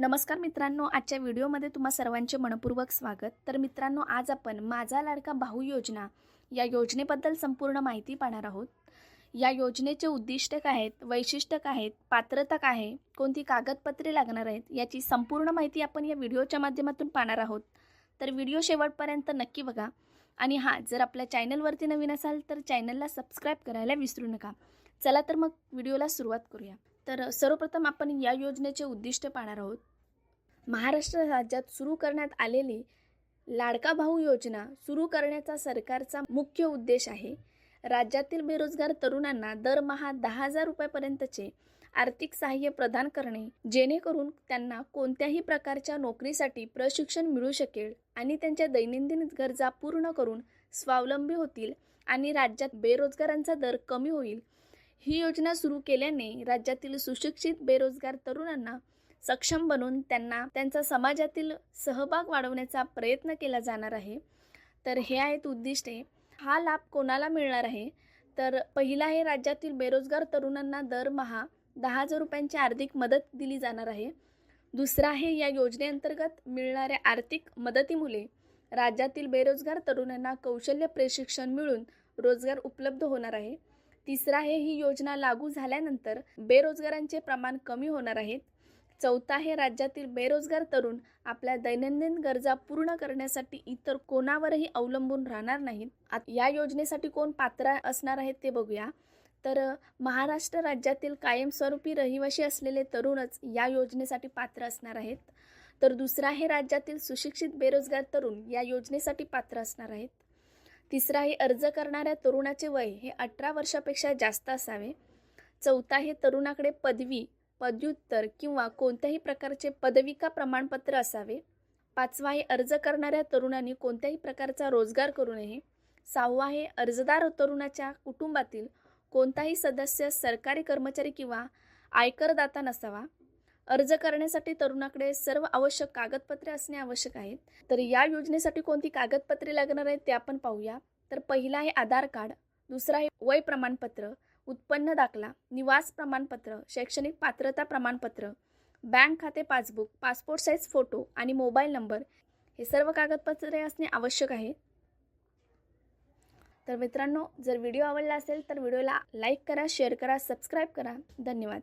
नमस्कार मित्रांनो आजच्या व्हिडिओमध्ये तुम्हा सर्वांचे मनपूर्वक स्वागत. तर मित्रांनो आज आपण माझा लाडका भाऊ योजना या योजनेबद्दल संपूर्ण माहिती पाहणार आहोत. या योजनेचे उद्दिष्ट काय आहेत वैशिष्ट्य काय आहेत पात्रता काय आहे कोणती कागदपत्रे लागणार आहेत याची संपूर्ण माहिती आपण या व्हिडिओच्या माध्यमातून पाहणार आहोत. तर व्हिडिओ शेवटपर्यंत नक्की बघा. आणि हां जर आपल्या चॅनलवरती नवीन असाल तर चॅनलला सबस्क्राईब करायला विसरू नका. चला तर मग व्हिडिओला सुरुवात करूया. तर सर्वप्रथम आपण या योजनेचे उद्दिष्ट पाहणार आहोत. महाराष्ट्र राज्यात सुरू करण्यात आलेली लाडका भाऊ योजना सुरू करण्याचा सरकारचा मुख्य उद्देश आहे. राज्यातील बेरोजगार तरुणांना दरमहा दहा हजार रुपयापर्यंतचे आर्थिक सहाय्य प्रदान करणे जेणेकरून त्यांना कोणत्याही प्रकारच्या नोकरीसाठी प्रशिक्षण मिळू शकेल आणि त्यांच्या दैनंदिन गरजा पूर्ण करून स्वावलंबी होतील आणि राज्यात बेरोजगारांचा दर कमी होईल. ही योजना सुरू केल्याने राज्यातील सुशिक्षित बेरोजगार तरुणांना सक्षम बनून त्यांना त्यांचा समाजातील सहभाग वाढवण्याचा प्रयत्न केला जाणार आहे. तर हे आहेत उद्दिष्टे. हा लाभ कोणाला मिळणार आहे? तर पहिला आहे राज्यातील बेरोजगार तरुणांना दरमहा दहा हजार रुपयांची आर्थिक मदत दिली जाणार आहे. दुसरा आहे या योजनेअंतर्गत मिळणाऱ्या आर्थिक मदतीमुळे राज्यातील बेरोजगार तरुणांना कौशल्य प्रशिक्षण मिळून रोजगार उपलब्ध होणार आहे. तिसरा आहे ही योजना लागू झाल्यानंतर बेरोजगारांचे प्रमाण कमी होणार आहेत चौथा हे राज्यातील बेरोजगार तरुण आपल्या दैनंदिन गरजा पूर्ण करण्यासाठी इतर कोणावरही अवलंबून राहणार नाहीत. या योजनेसाठी कोण पात्र असणार आहेत ते बघूया. तर महाराष्ट्र राज्यातील कायमस्वरूपी रहिवासी असलेले तरुणच या योजनेसाठी पात्र असणार आहेत. तर दुसरा हे राज्यातील सुशिक्षित बेरोजगार तरुण या योजनेसाठी पात्र असणार आहेत. तिसरा हे अर्ज करणाऱ्या तरुणाचे वय हे अठरा वर्षापेक्षा जास्त असावे. चौथा हे तरुणाकडे पदवी पदव्युत्तर किंवा कोणत्याही प्रकारचे पदविका प्रमाणपत्र असावे. पाचवा आहे अर्ज करणाऱ्या तरुणांनी कोणत्याही प्रकारचा रोजगार करू नये. सहावा आहे अर्जदार तरुणाच्या कुटुंबातील कोणताही सदस्य सरकारी कर्मचारी किंवा आयकरदाता नसावा. अर्ज करण्यासाठी तरुणाकडे सर्व आवश्यक कागदपत्रे असणे आवश्यक आहेत तर या योजनेसाठी कोणती कागदपत्रे लागणार आहेत ते आपण पाहूया. तर पहिला आहे आधार कार्ड दुसरा आहे वय प्रमाणपत्र उत्पन्न दाखला निवास प्रमाणपत्र शैक्षणिक पात्रता प्रमाणपत्र बँक खाते पासबुक पासपोर्ट साईज फोटो आणि मोबाईल नंबर हे सर्व कागदपत्रे असणे आवश्यक आहे. तर मित्रांनो जर व्हिडिओ आवडला असेल तर व्हिडिओला लाईक करा शेअर करा सबस्क्राईब करा. धन्यवाद.